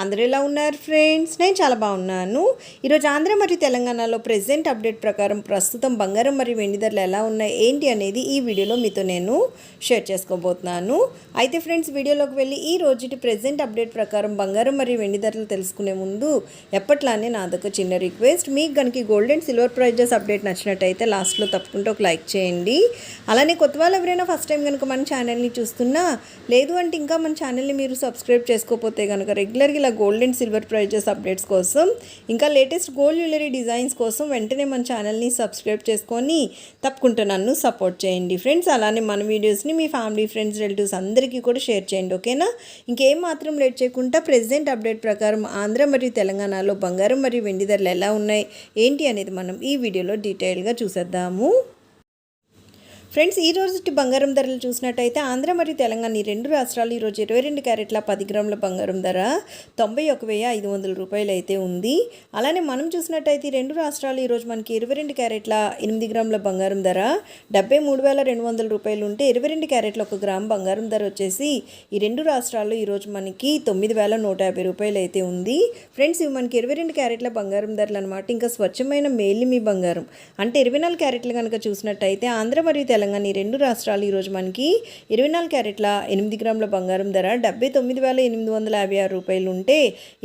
అందరూ ఎలా ఉన్నారు ఫ్రెండ్స్? నేను చాలా బాగున్నాను. ఈరోజు ఆంధ్ర మరియు తెలంగాణలో ప్రెసెంట్ అప్డేట్ ప్రకారం ప్రస్తుతం బంగారం మరియు వెండి ధరలు ఎలా ఉన్నాయి ఏంటి అనేది ఈ వీడియోలో మీతో నేను షేర్ చేసుకోబోతున్నాను. అయితే ఫ్రెండ్స్ వీడియోలోకి వెళ్ళి ఈ రోజుటి ప్రెసెంట్ అప్డేట్ ప్రకారం బంగారం మరియు వెండి ధరలు తెలుసుకునే ముందు ఎప్పట్లానే నాదొక చిన్న రిక్వెస్ట్ మీకు కనుక gold and silver prices update నచ్చినట్టయితే లాస్ట్లో తప్పకుండా ఒక లైక్ చేయండి. అలానే కొత్త వాళ్ళు ఎవరైనా ఫస్ట్ టైం కనుక మన ఛానల్ని చూస్తున్నా లేదు అంటే ఇంకా మన ఛానల్ని మీరు సబ్స్క్రైబ్ చేసుకోకపోతే కనుక రెగ్యులర్గా ఇలా gold and silver prices updates కోసం ఇంకా లేటెస్ట్ గోల్డ్ జ్యువెలరీ డిజైన్స్ కోసం వెంటనే మన ఛానల్ని సబ్స్క్రైబ్ చేసుకొని తప్పకుండా నన్ను సపోర్ట్ చేయండి. ఫ్రెండ్స్ అలానే మన వీడియోస్ని మీ ఫ్యామిలీ ఫ్రెండ్స్ రిలేటివ్స్ అందరికీ కూడా షేర్ చేయండి ఓకేనా ఇంకేం మాత్రం లేట్ చేయకుండా ప్రెసెంట్ అప్డేట్ ప్రకారం ఆంధ్ర మరియు తెలంగాణలో బంగారం మరియు వెండి ధరలు ఎలా ఉన్నాయి ఏంటి అనేది మనం ఈ వీడియోలో డీటెయిల్గా చూసేద్దాము. ఫ్రెండ్స్ ఈ రోజు బంగారం ధరలు చూసినట్టయితే ఆంధ్ర మరియు తెలంగాణ ఈ రెండు రాష్ట్రాలు ఈరోజు ఇరవై రెండు క్యారెట్ల పది గ్రాముల బంగారం ధర తొంభై ఒక వెయ్యి ఐదు వందల రూపాయలు అయితే ఉంది. అలానే మనం చూసినట్టయితే ఈ రెండు రాష్ట్రాలు ఈరోజు మనకి ఇరవై రెండు క్యారెట్ల ఎనిమిది గ్రాముల బంగారం ధర డెబ్బై మూడు వేల రెండు వందల రూపాయలు ఉంటే ఇరవై రెండు క్యారెట్ల ఒక గ్రామ్ బంగారం ధర వచ్చేసి ఈ రెండు రాష్ట్రాల్లో ఈరోజు మనకి తొమ్మిది వేల నూట యాభై రూపాయలు అయితే ఉంది. ఫ్రెండ్స్ ఇవి మనకి ఇరవై రెండు క్యారెట్ల బంగారం ధరలు అనమాట ఇంకా స్వచ్ఛమైన మేలిమి బంగారం. అంటే ఇరవై నాలుగు క్యారెట్లు కనుక చూసినట్టయితే ఆంధ్ర మరియు తెలంగాణ ఈ రెండు రాష్ట్రాలు ఈరోజు మనకి ఇరవై నాలుగు క్యారెట్ల ఎనిమిది గ్రాముల బంగారం ధర డెబ్బై తొమ్మిది వేల ఎనిమిది వందల యాభై ఆరు రూపాయలు ఉంటే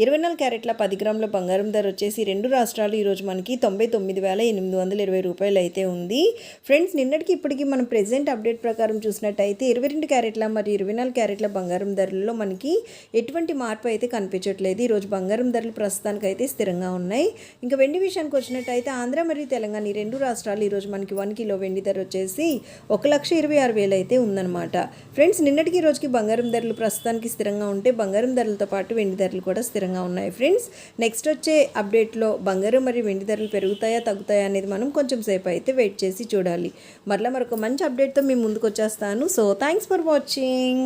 ఇరవై నాలుగు క్యారెట్ల పది గ్రాముల బంగారం ధర వచ్చేసి రెండు రాష్ట్రాలు ఈరోజు మనకి తొంభై తొమ్మిది వేల ఎనిమిది వందల ఇరవై రూపాయలు అయితే ఉంది. ఫ్రెండ్స్ నిన్నటికి ఇప్పటికి మనం ప్రెసెంట్ అప్డేట్ ప్రకారం చూసినట్టయితే ఇరవై రెండు క్యారెట్ల మరియు ఇరవై నాలుగు క్యారెట్ల బంగారం ధరల్లో మనకి ఎటువంటి మార్పు అయితే కనిపించట్లేదు. ఈరోజు బంగారం ధరలు ప్రస్తుతానికి అయితే స్థిరంగా ఉన్నాయి. ఇంకా వెండి విషయానికి వచ్చినట్టయితే ఆంధ్ర మరియు తెలంగాణ ఈ రెండు రాష్ట్రాలు ఈరోజు మనకి వన్ కిలో వెండి ధర వచ్చేసి ఒక లక్ష ఇరవై ఆరు వేలు అయితే ఉందన్నమాట. ఫ్రెండ్స్ నిన్నటికి రోజుకి బంగారం ధరలు ప్రస్తుతానికి స్థిరంగా ఉంటే బంగారం ధరలతో పాటు వెండి ధరలు కూడా స్థిరంగా ఉన్నాయి. ఫ్రెండ్స్ నెక్స్ట్ వచ్చే అప్డేట్లో బంగారం మరియు వెండి ధరలు పెరుగుతాయా తగ్గుతాయా అనేది మనం కొంచెం సేపు అయితే వెయిట్ చేసి చూడాలి. మరలా మరొక మంచి అప్డేట్తో మేము ముందుకు వచ్చేస్తాను. So thanks for watching